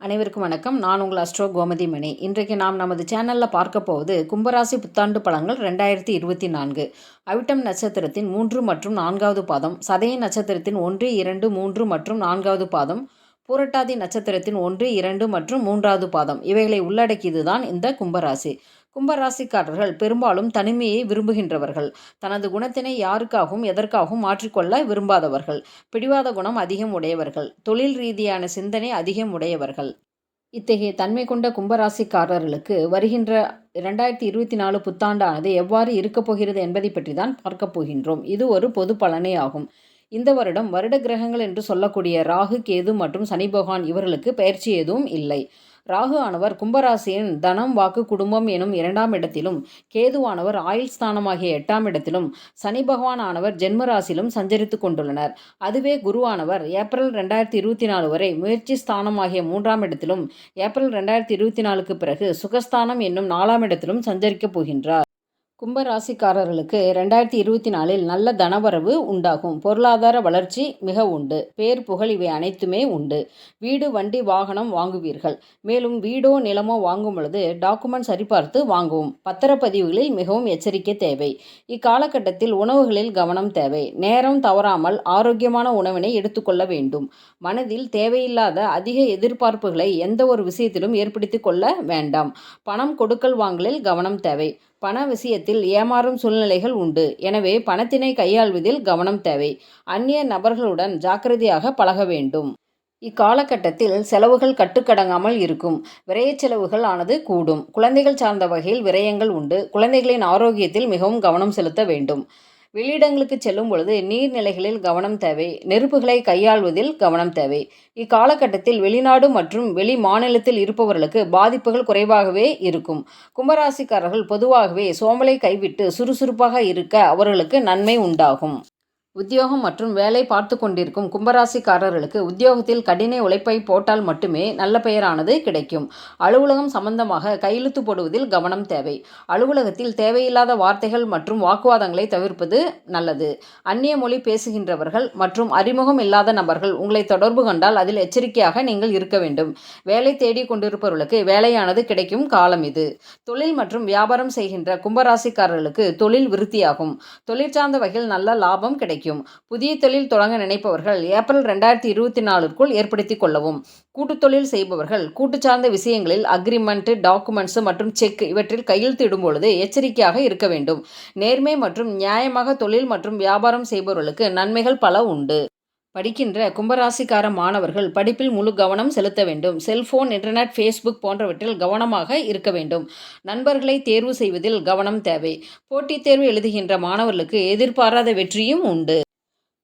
அனைவருக்கும் வணக்கம். நான் உங்கள் அஸ்ட்ரோ கோமதி மணி. இன்றைக்கு நாம் நமது சேனலில் பார்க்க போவது கும்பராசி புத்தாண்டு பழங்கள் ரெண்டாயிரத்தி இருபத்தி நான்கு. அவிட்டம் நட்சத்திரத்தின் மூன்று மற்றும் நான்காவது பாதம் சதய நட்சத்திரத்தின் ஒன்று இரண்டு மூன்று மற்றும் நான்காவது பாதம் புரட்டாதி நட்சத்திரத்தின் ஒன்று இரண்டு மற்றும் மூன்றாவது பாதம். இவைகளை உள்ளடக்கியது தான் இந்த கும்பராசி. கும்பராசிக்காரர்கள் பெரும்பாலும் தனிமையை விரும்புகின்றவர்கள். தனது குணத்தினை யாருக்காகவும் எதற்காகவும் மாற்றிக்கொள்ள விரும்பாதவர்கள். பிடிவாத குணம் அதிகம் உடையவர்கள். தொழில் ரீதியான சிந்தனை அதிகம் உடையவர்கள். இத்தகைய தன்மை கொண்ட கும்பராசிக்காரர்களுக்கு வருகின்ற இரண்டாயிரத்தி இருபத்தி நாலு புத்தாண்டானது எவ்வாறு இருக்கப் போகிறது என்பதை பற்றி தான் பார்க்கப் போகின்றோம். இது ஒரு பொது பலனே ஆகும். இந்த வருடம் வருட கிரகங்கள் என்று சொல்லக்கூடிய ராகு கேது மற்றும் சனி பகவான் இவர்களுக்கு பயிற்சி எதுவும் இல்லை. ராகு ஆனவர் கும்பராசியின் தனம் வாக்கு குடும்பம் எனும் இரண்டாம் இடத்திலும் கேதுவானவர் ஆயுள் ஸ்தானமாகிய எட்டாம் இடத்திலும் சனி பகவான் ஆனவர் ஜென்மராசிலும் சஞ்சரித்து கொண்டுள்ளனர். அதுவே குருவானவர் ஏப்ரல் ரெண்டாயிரத்தி இருபத்தி நாலு வரை முயற்சி ஸ்தானமாகிய மூன்றாம் இடத்திலும் ஏப்ரல் ரெண்டாயிரத்தி இருபத்தி நாலுக்கு பிறகு சுகஸ்தானம் என்னும் நாலாம் இடத்திலும் சஞ்சரிக்கப் போகின்றார். கும்பராசிக்காரர்களுக்கு ரெண்டாயிரத்தி இருபத்தி நாலில் நல்ல தனவரவு உண்டாகும். பொருளாதார வளர்ச்சி மிக உண்டு. பேர் புகழ் இவை அனைத்துமே உண்டு. வீடு வண்டி வாகனம் வாங்குவீர்கள். மேலும் வீடோ நிலமோ வாங்கும் பொழுது டாக்குமெண்ட் சரிபார்த்து வாங்கவும். பத்திரப்பதிவுகளில் மிகவும் எச்சரிக்கை தேவை. இக்காலகட்டத்தில் உணவுகளில் கவனம் தேவை. நேரம் தவறாமல் ஆரோக்கியமான உணவினை எடுத்துக்கொள்ள வேண்டும். மனதில் தேவையில்லாத அதிக எதிர்பார்ப்புகளை எந்த ஒரு விஷயத்திலும் ஏற்படுத்தி கொள்ள வேண்டாம். பணம் கொடுக்கல் வாங்கலில் கவனம் தேவை. பண விஷயத்தில் ஏமாறும் சூழ்நிலைகள் உண்டு. எனவே பணத்தினை கையாள்வதில் கவனம் தேவை. அந்நிய நபர்களுடன் ஜாக்கிரதையாக பழக வேண்டும். இக்காலகட்டத்தில் செலவுகள் கட்டுக்கடங்காமல் இருக்கும். விரய செலவுகள் ஆனது கூடும். குழந்தைகள் சார்ந்த வகையில் விரயங்கள் உண்டு. குழந்தைகளின் ஆரோக்கியத்தில் மிகவும் கவனம் செலுத்த வேண்டும். வெளியிடங்களுக்கு செல்லும் பொழுது நீர்நிலைகளில் கவனம் தேவை நெருப்புகளை கையாள்வதில் கவனம் தேவை. இக்காலகட்டத்தில் வெளிநாடு மற்றும் வெளி மாநிலத்தில் இருப்பவர்களுக்கு பாதிப்புகள் குறைவாகவே இருக்கும். கும்பராசிக்காரர்கள் பொதுவாகவே சோம்பலை கைவிட்டு சுறுசுறுப்பாக இருக்க அவர்களுக்கு நன்மை உண்டாகும். உத்தியோகம் மற்றும் வேலை பார்த்து கொண்டிருக்கும் கும்பராசிக்காரர்களுக்கு உத்தியோகத்தில் கடின உழைப்பை போட்டால் மட்டுமே நல்ல பெயரானது கிடைக்கும். அலுவலகம் சம்பந்தமாக கையெழுத்து போடுவதில் கவனம் தேவை. அலுவலகத்தில் தேவையில்லாத வார்த்தைகள் மற்றும் வாக்குவாதங்களை தவிர்ப்பது நல்லது. அந்நிய மொழி பேசுகின்றவர்கள் மற்றும் அறிமுகம் இல்லாத நபர்கள் உங்களை தொடர்பு கண்டால் அதில் எச்சரிக்கையாக நீங்கள் இருக்க வேண்டும். வேலை தேடி கொண்டிருப்பவர்களுக்கு வேலையானது கிடைக்கும் காலம் இது. தொழில் மற்றும் வியாபாரம் செய்கின்ற கும்பராசிக்காரர்களுக்கு தொழில் விருத்தியாகும். தொழிற்சார்ந்த வகையில் நல்ல லாபம் கிடைக்கும். கிடைக்கும் புதிய தொழில் தொடங்க நினைப்பவர்கள் ஏப்ரல் ரெண்டாயிரத்தி இருபத்தி நாலுக்குள் ஏற்படுத்தி கொள்ளவும். கூட்டுத் தொழில் செய்பவர்கள் கூட்டு சார்ந்த விஷயங்களில் அக்ரிமெண்ட் டாக்குமெண்ட்ஸ் மற்றும் செக் இவற்றில் கையெழுத்து இடும்பொழுது எச்சரிக்கையாக இருக்க வேண்டும். நேர்மை மற்றும் நியாயமாக தொழில் மற்றும் வியாபாரம் செய்பவர்களுக்கு நன்மைகள் பல உண்டு. படிக்கின்ற கும்பராசிக்கார மாணவர்கள் படிப்பில் முழு கவனம் செலுத்த வேண்டும். செல்போன் இன்டர்நெட் ஃபேஸ்புக் போன்றவற்றில் கவனமாக இருக்க வேண்டும். நண்பர்களை தேர்வு செய்வதில் கவனம் தேவை. போட்டித் தேர்வு எழுதுகின்ற மாணவர்களுக்கு எதிர்பாராத வெற்றியும் உண்டு.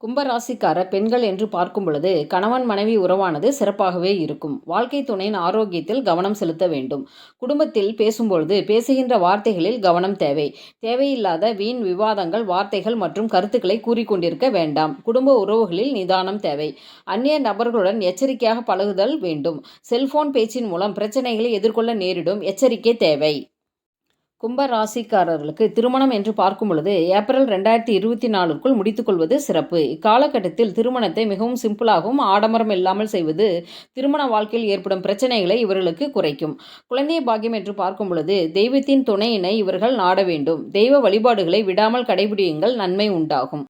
கும்பராசிக்கார பெண்கள் என்று பார்க்கும் பொழுது கணவன் மனைவி உறவானது சிறப்பாகவே இருக்கும். வாழ்க்கை துணையின் ஆரோக்கியத்தில் கவனம் செலுத்த வேண்டும். குடும்பத்தில் பேசும்பொழுது பேசுகின்ற வார்த்தைகளில் கவனம் தேவை. தேவையில்லாத வீண் விவாதங்கள் வார்த்தைகள் மற்றும் கருத்துக்களை கூறிக்கொண்டிருக்க வேண்டாம். குடும்ப உறவுகளில் நிதானம் தேவை. அந்நிய நபர்களுடன் எச்சரிக்கையாக பழகுதல் வேண்டும். செல்போன் பேச்சின் மூலம் பிரச்சனைகளை எதிர்கொள்ள நேரிடும். எச்சரிக்கை தேவை. கும்ப ராசிக்காரர்களுக்கு திருமணம் என்று பார்க்கும் பொழுது ஏப்ரல் ரெண்டாயிரத்தி இருபத்தி நாலுக்குள் முடித்துக்கொள்வது சிறப்பு. இக்காலகட்டத்தில் திருமணத்தை மிகவும் சிம்பிளாகவும் ஆடம்பரம் இல்லாமல் செய்வது திருமண வாழ்க்கையில் ஏற்படும் பிரச்சனைகளை இவர்களுக்கு குறைக்கும். குழந்தை பாக்கியம் என்று பார்க்கும் பொழுது தெய்வத்தின் துணையினை இவர்கள் நாட வேண்டும். தெய்வ வழிபாடுகளை விடாமல் கடைபிடியுங்கள் நன்மை உண்டாகும்.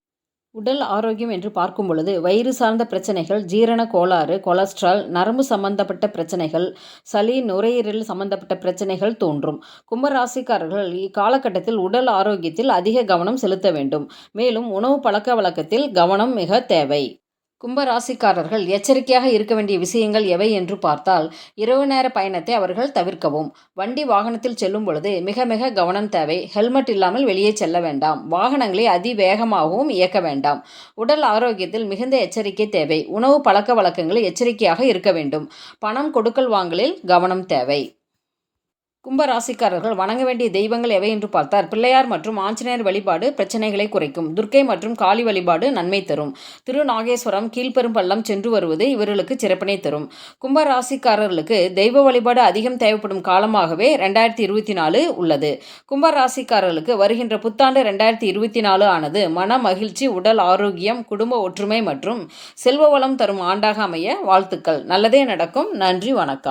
உடல் ஆரோக்கியம் என்று பார்க்கும் பொழுது வயிறு சார்ந்த பிரச்சனைகள் ஜீரண கோளாறு கொலஸ்ட்ரால் நரம்பு சம்பந்தப்பட்ட பிரச்சனைகள் சளி நுரையீரல் சம்பந்தப்பட்ட பிரச்சனைகள் தோன்றும். கும்பராசிக்காரர்கள் இக்காலகட்டத்தில் உடல் ஆரோக்கியத்தில் அதிக கவனம் செலுத்த வேண்டும். மேலும் உணவு பழக்க வழக்கத்தில் கவனம் மிக தேவை. கும்பராசிக்காரர்கள் எச்சரிக்கையாக இருக்க வேண்டிய விஷயங்கள் எவை என்று பார்த்தால் இரவு நேர பயணத்தை அவர்கள் தவிர்க்கவும். வண்டி வாகனத்தில் செல்லும் பொழுது மிக மிக கவனம் தேவை. ஹெல்மெட் இல்லாமல் வெளியே செல்ல வேண்டாம். வாகனங்களை அதிவேகமாகவும் இயக்க வேண்டாம். உடல் ஆரோக்கியத்தில் மிகுந்த எச்சரிக்கை தேவை. உணவு பழக்க வழக்கங்களில் எச்சரிக்கையாக இருக்க வேண்டும். பணம் கொடுக்கல் வாங்கலில் கவனம் தேவை. கும்பராசிக்காரர்கள் வணங்க வேண்டிய தெய்வங்கள் எவை என்று பார்த்தார் பிள்ளையார் மற்றும் ஆஞ்சநேயர் வழிபாடு பிரச்சனைகளை குறைக்கும். துர்க்கை மற்றும் காளி வழிபாடு நன்மை தரும். திருநாகேஸ்வரம் கீழ்பெரும்பள்ளம் சென்று வருவது இவர்களுக்கு சிறப்பினை தரும். கும்பராசிக்காரர்களுக்கு தெய்வ வழிபாடு அதிகம் தேவைப்படும் காலமாகவே ரெண்டாயிரத்தி இருபத்தி நாலு உள்ளது. கும்பராசிக்காரர்களுக்கு வருகின்ற புத்தாண்டு ரெண்டாயிரத்தி இருபத்தி நாலு ஆனது மன மகிழ்ச்சி உடல் ஆரோக்கியம் குடும்ப ஒற்றுமை மற்றும் செல்வ வளம் தரும் ஆண்டாக அமைய வாழ்த்துக்கள். நல்லதே நடக்கும். நன்றி வணக்கம்.